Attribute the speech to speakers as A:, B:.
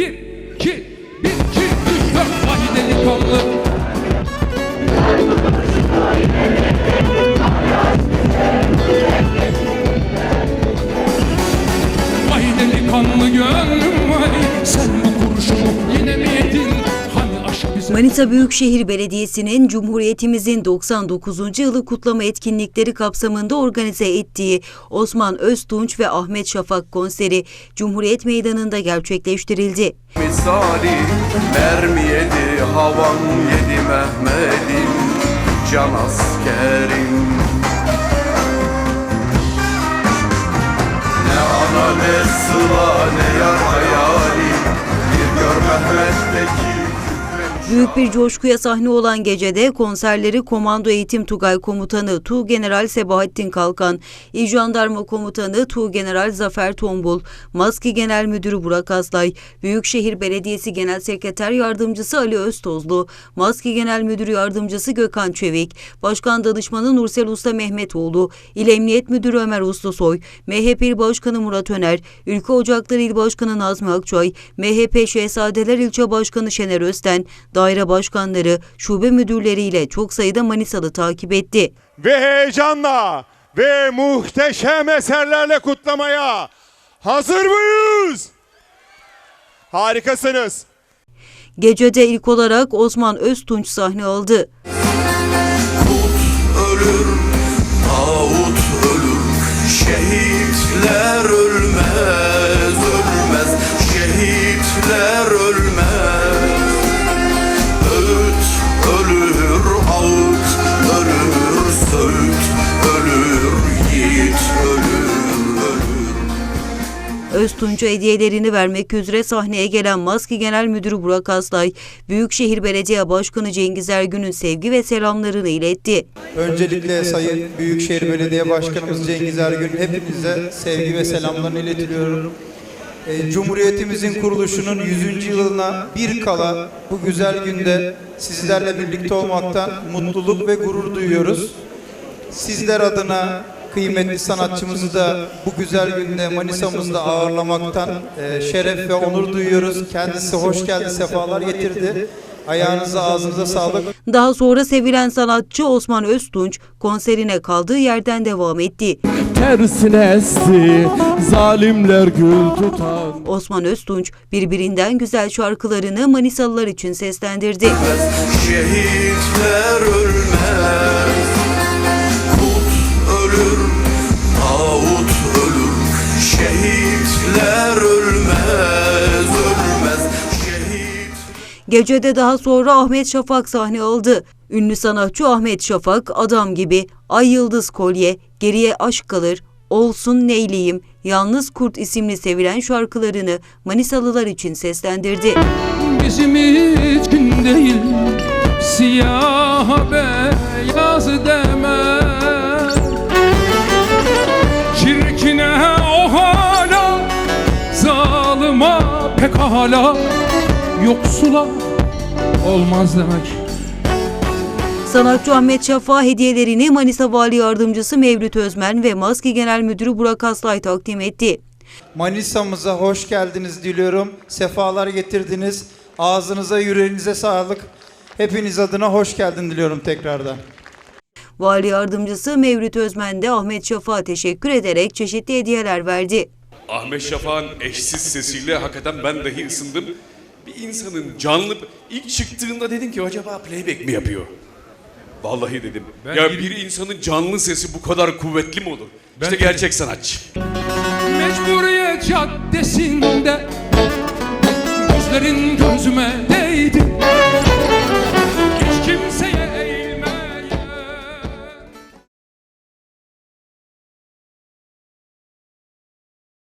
A: Bir, iki, bir, iki, üç, dört. Vay delikanlı. Vay delikanlı gönlüm vay Sen
B: Manisa Büyükşehir Belediyesi'nin Cumhuriyetimizin 99. yılı kutlama etkinlikleri kapsamında organize ettiği Osman Öztunç ve Ahmet Şafak konseri Cumhuriyet Meydanı'nda gerçekleştirildi.
C: misali Mermi yedi havan yedi Mehmet'im Can askerim Ne ana ne sıla ne yar hayali Bir gör Mehmet'teki
B: Büyük bir coşkuya sahne olan gecede konserleri Komando Eğitim Tugay Komutanı Tu General Sebahattin Kalkan, İl Jandarma Komutanı Tu General Zafer Tombul, Maski Genel Müdürü Burak Aslay, Büyükşehir Belediyesi Genel Sekreter Yardımcısı Ali Öztozlu, Maski Genel Müdürü Yardımcısı Gökhan Çevik, Başkan Danışmanı Nursel Usta Mehmetoğlu, İl Emniyet Müdürü Ömer Ustasoy, MHP İl Başkanı Murat Öner, Ülke Ocakları İl Başkanı Nazmi Akçay, MHP Şehzadeler İlçe Başkanı Şener Östen, daire başkanları, şube müdürleriyle çok sayıda Manisalı takip etti.
D: ve heyecanla ve muhteşem eserlerle kutlamaya hazır mıyız? Harikasınız.
B: Gecede ilk olarak Osman Öztunç sahne aldı.
C: ölür Tağut ölür Şehitler
B: Öztunç'a hediyelerini vermek üzere sahneye gelen Maski Genel Müdürü Burak Aslay, Büyükşehir Belediye Başkanı Cengiz Ergün'ün sevgi ve selamlarını iletti.
E: Öncelikle Sayın Büyükşehir Belediye Başkanımız Cengiz Ergün hepinize sevgi ve selamlarını iletiyorum. Ee, Cumhuriyetimizin kuruluşunun 100. yılına bir kala bu güzel günde sizlerle birlikte olmaktan mutluluk ve gurur duyuyoruz. Sizler adına kıymetli sanatçımızı da bu güzel günde Manisa'mızda ağırlamaktan e, şeref ve onur duyuyoruz. Kendisi hoş geldi, sefalar getirdi. Ayağınıza, ağzınıza sağlık.
B: Daha sonra sevilen sanatçı Osman Öztunç konserine kaldığı yerden devam etti.
F: Tersine esti zalimler gül tutan
B: Osman Öztunç birbirinden güzel şarkılarını Manisalılar için seslendirdi.
C: Şehitler ölmez Şehitler ölmez Ölmez Şehit
B: Gecede daha sonra Ahmet Şafak sahne aldı. Ünlü sanatçı Ahmet Şafak, Adam gibi, Ay Yıldız Kolye, Geriye Aşk Kalır, Olsun Neyliyim, Yalnız Kurt isimli sevilen şarkılarını Manisalılar için seslendirdi.
A: bizim için değil Siyah beyaz Zalıma pek hala Yoksula olmaz demek
B: Sanatçı Ahmet Şafak hediyelerini Manisa Vali Yardımcısı Mevlüt Özmen ve Maski Genel Müdürü Burak Aslay takdim etti.
E: Manisa'mıza hoş geldiniz diliyorum. Sefalar getirdiniz. Ağzınıza, yüreğinize sağlık. Hepiniz adına hoş geldin diliyorum tekrardan.
B: Vali Yardımcısı Mevlüt Özmen de Ahmet Şafak'a teşekkür ederek çeşitli hediyeler verdi.
G: Ahmet Şafak'ın eşsiz sesiyle hakikaten ben dahi ısındım. Bir insanın canlı ilk çıktığında dedim ki acaba playback mi yapıyor? Vallahi dedim. ya bir insanın canlı sesi bu kadar kuvvetli mi olur? işte gerçek sanatçı.
A: Mecburiyet caddesinde Gözlerin gözüme değdi